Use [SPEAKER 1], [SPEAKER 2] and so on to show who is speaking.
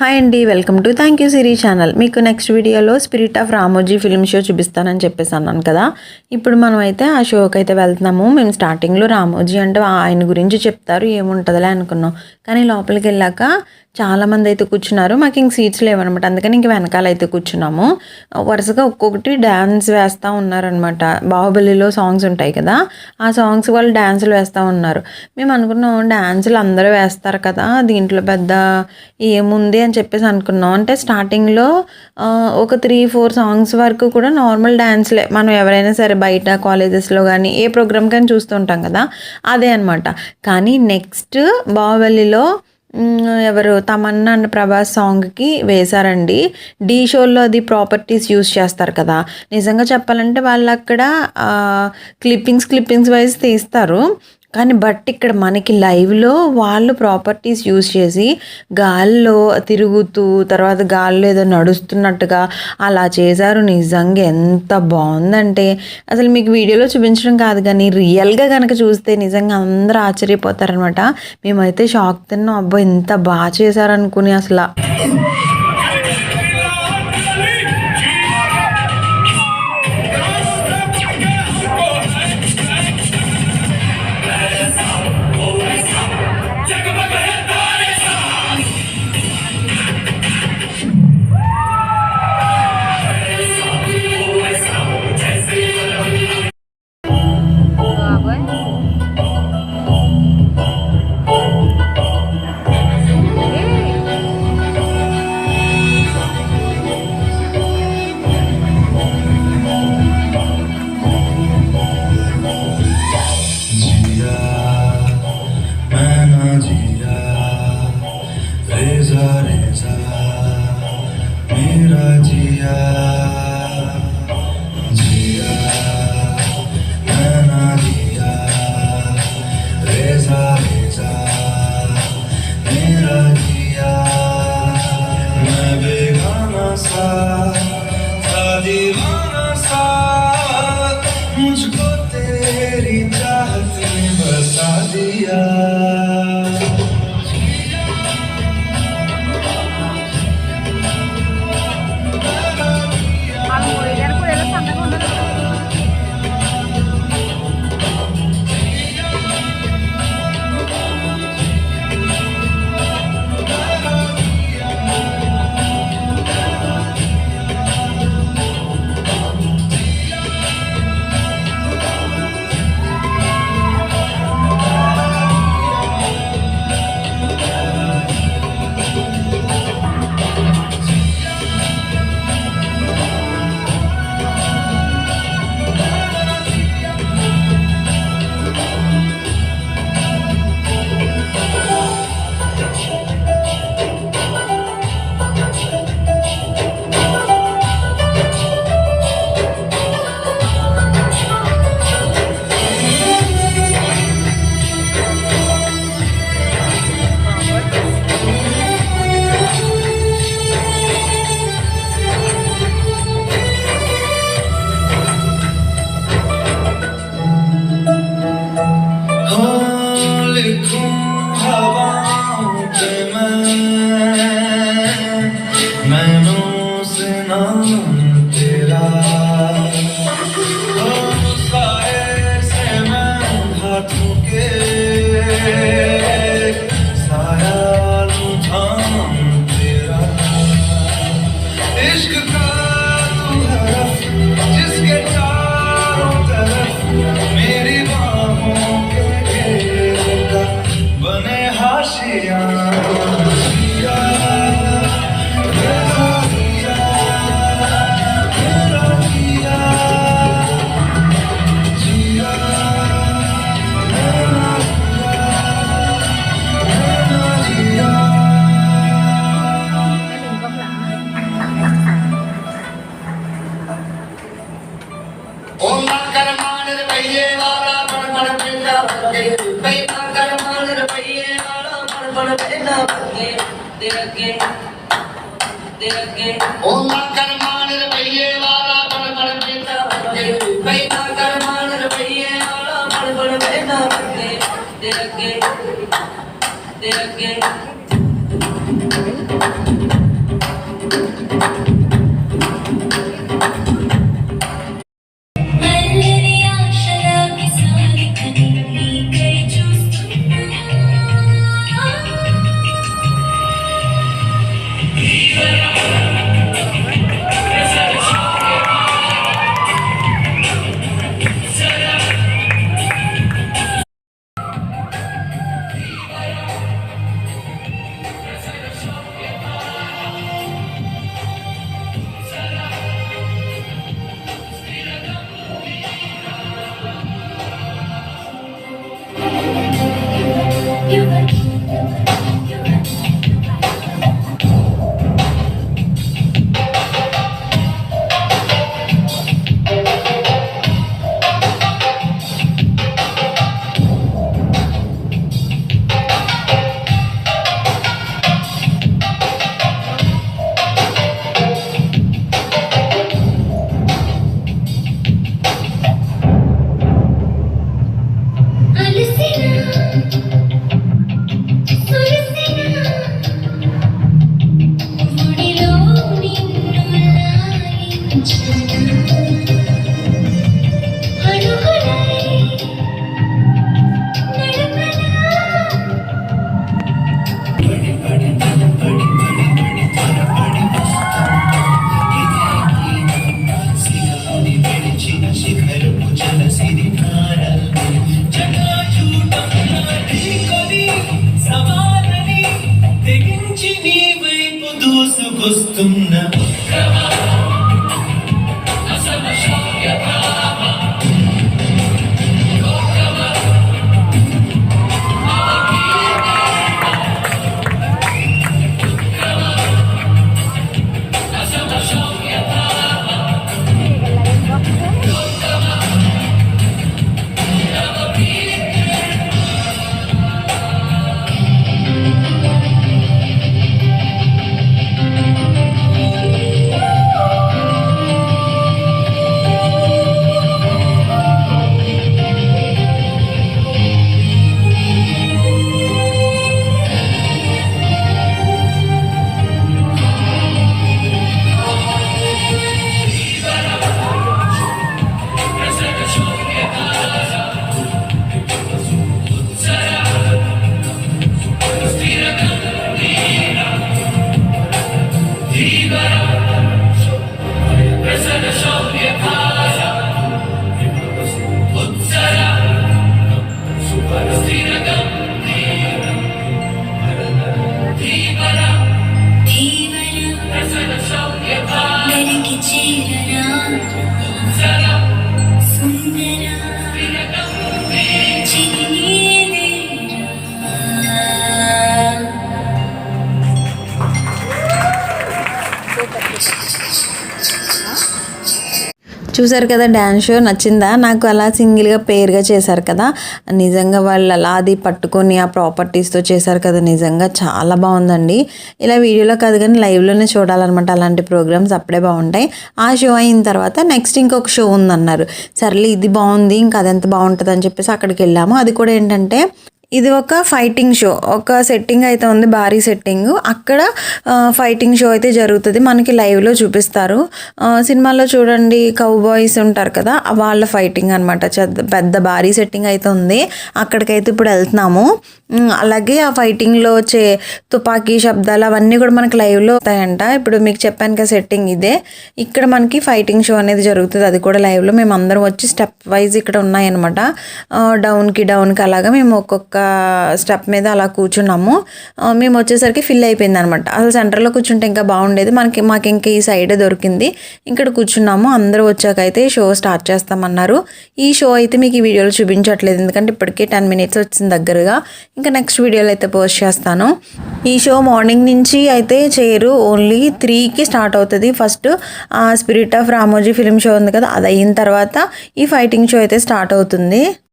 [SPEAKER 1] Hi అండి welcome to thank you Siri channel. మీకు next వీడియోలో spirit of Ramoji film show చూపిస్తానని చెప్పేసి అన్నాను కదా. ఇప్పుడు మనం అయితే ఆ షోకి అయితే వెళ్తున్నాము. మేము స్టార్టింగ్లో రామోజీ అంటే ఆయన గురించి చెప్తారు ఏముంటుందిలే అనుకున్నాం. కానీ లోపలికి వెళ్ళాక చాలామంది అయితే కూర్చున్నారు. మాకు ఇంక సీట్స్ లేవనమాట. అందుకని ఇంక వెనకాల అయితే కూర్చున్నాము. వరుసగా ఒక్కొక్కటి డ్యాన్స్ వేస్తూ ఉన్నారనమాట. బాహుబలిలో సాంగ్స్ ఉంటాయి కదా ఆ సాంగ్స్ వాళ్ళు డ్యాన్సులు వేస్తూ ఉన్నారు. మేము అనుకున్నాం డ్యాన్సులు అందరూ వేస్తారు కదా దీంట్లో పెద్ద ఏముంది అని చెప్పేసి అనుకున్నాం. అంటే స్టార్టింగ్లో ఒక త్రీ ఫోర్ సాంగ్స్ వరకు కూడా నార్మల్ డ్యాన్స్లే మనం ఎవరైనా సరే బయట కాలేజెస్లో కానీ ఏ ప్రోగ్రామ్ కానీ చూస్తూ ఉంటాం కదా అదే అనమాట కానీ నెక్స్ట్ బాహుబలిలో ఎవరు? తమన్నా అన్న ప్రభాస్ సాంగ్కి వేశారండి. డీ షోలో అది ప్రాపర్టీస్ యూస్ చేస్తారు కదా. నిజంగా చెప్పాలంటే వాళ్ళు అక్కడ క్లిప్పింగ్స్ క్లిప్పింగ్స్ వైజ్ తీస్తారు. కానీ బట్ ఇక్కడ మనకి లైవ్లో వాళ్ళు ప్రాపర్టీస్ యూజ్ చేసి గాల్లో తిరుగుతూ తర్వాత గాల్లో ఏదో నడుస్తున్నట్టుగా అలా చేశారు. నిజంగా ఎంత బాగుందంటే అసలు మీకు వీడియోలో చూపించడం కాదు కానీ రియల్గా కనుక చూస్తే నిజంగా అందరూ ఆశ్చర్యపోతారనమాట మేమైతే షాక్ తిన్నాం. అబ్బా ఇంత బాగా చేశారనుకుని అసలు.
[SPEAKER 2] yeah. பையே வாழா மண் மணம் என்ன வந்து பை பார்க்கலமான பையே வாழா மண் மணம் என்ன வந்து திறக்கே திறக்கே. ஓ மக்களமான பையே வாழா மண் மணம் என்ன வந்து பை பார்க்கலமான பையே வாழா மண்
[SPEAKER 3] மணம்
[SPEAKER 4] என்ன வந்து திறக்கே திறக்கே.
[SPEAKER 1] చూసారు కదా డ్యాన్స్ షో నచ్చిందా? నాకు అలా సింగిల్గా పేరుగా చేశారు కదా. నిజంగా వాళ్ళు అలా అది పట్టుకొని ఆ ప్రాపర్టీస్తో చేశారు కదా. నిజంగా చాలా బాగుందండి. ఇలా వీడియోలో కాదు కానీ లైవ్లోనే చూడాలన్నమాట. అలాంటి ప్రోగ్రామ్స్ అప్పుడే బాగుంటాయి. ఆ షో అయిన తర్వాత నెక్స్ట్ ఇంకొక షో ఉందన్నారు. సర్లే ఇది బాగుంది ఇంకా అదెంత బాగుంటుంది అని చెప్పేసి అక్కడికి వెళ్ళాము. అది కూడా ఏంటంటే ఇది ఒక ఫైటింగ్ షో ఒక సెట్టింగ్ అయితే ఉంది భారీ సెట్టింగ్ అక్కడ ఫైటింగ్ షో అయితే జరుగుతుంది. మనకి లైవ్లో చూపిస్తారు. ఆ, సినిమాలో చూడండి కౌ బాయ్స్ ఉంటారు కదా వాళ్ళ ఫైటింగ్ అనమాట పెద్ద భారీ సెట్టింగ్ అయితే ఉంది. అక్కడికైతే ఇప్పుడు వెళ్తున్నాము. అలాగే ఆ ఫైటింగ్లో వచ్చే తుపాకీ శబ్దాలు అవన్నీ కూడా మనకి లైవ్లో వస్తాయంట. ఇప్పుడు మీకు చెప్పాను కదా సెట్టింగ్ ఇదే. ఇక్కడ మనకి ఫైటింగ్ షో అనేది జరుగుతుంది. అది కూడా లైవ్లో మేము అందరం వచ్చి స్టెప్ వైజ్ ఇక్కడ ఉన్నాయన్నమాట. ఆ, డౌన్కి డౌన్కి అలాగా మేము ఒక్కొక్క స్టెప్ మీద అలా కూర్చున్నాము. మేము వచ్చేసరికి ఫిల్ అయిపోయింది అనమాట అసలు సెంటర్లో కూర్చుంటే ఇంకా బాగుండేది. మనకి మాకు ఇంకా ఈ సైడే దొరికింది. ఇక్కడ కూర్చున్నాము. అందరూ వచ్చాక అయితే షో స్టార్ట్ చేస్తామన్నారు. ఈ షో అయితే మీకు ఈ వీడియోలో చూపించట్లేదు. ఎందుకంటే ఇప్పటికే టెన్ మినిట్స్ వచ్చింది దగ్గరగా. ఇంకా నెక్స్ట్ వీడియోలో అయితే పోస్ట్ చేస్తాను. ఈ షో మార్నింగ్ నుంచి అయితే చేయరు. ఓన్లీ త్రీకి స్టార్ట్ అవుతుంది. First spirit of Ramoji film show ఉంది కదా అది అయిన తర్వాత ఈ ఫైటింగ్ షో అయితే స్టార్ట్ అవుతుంది.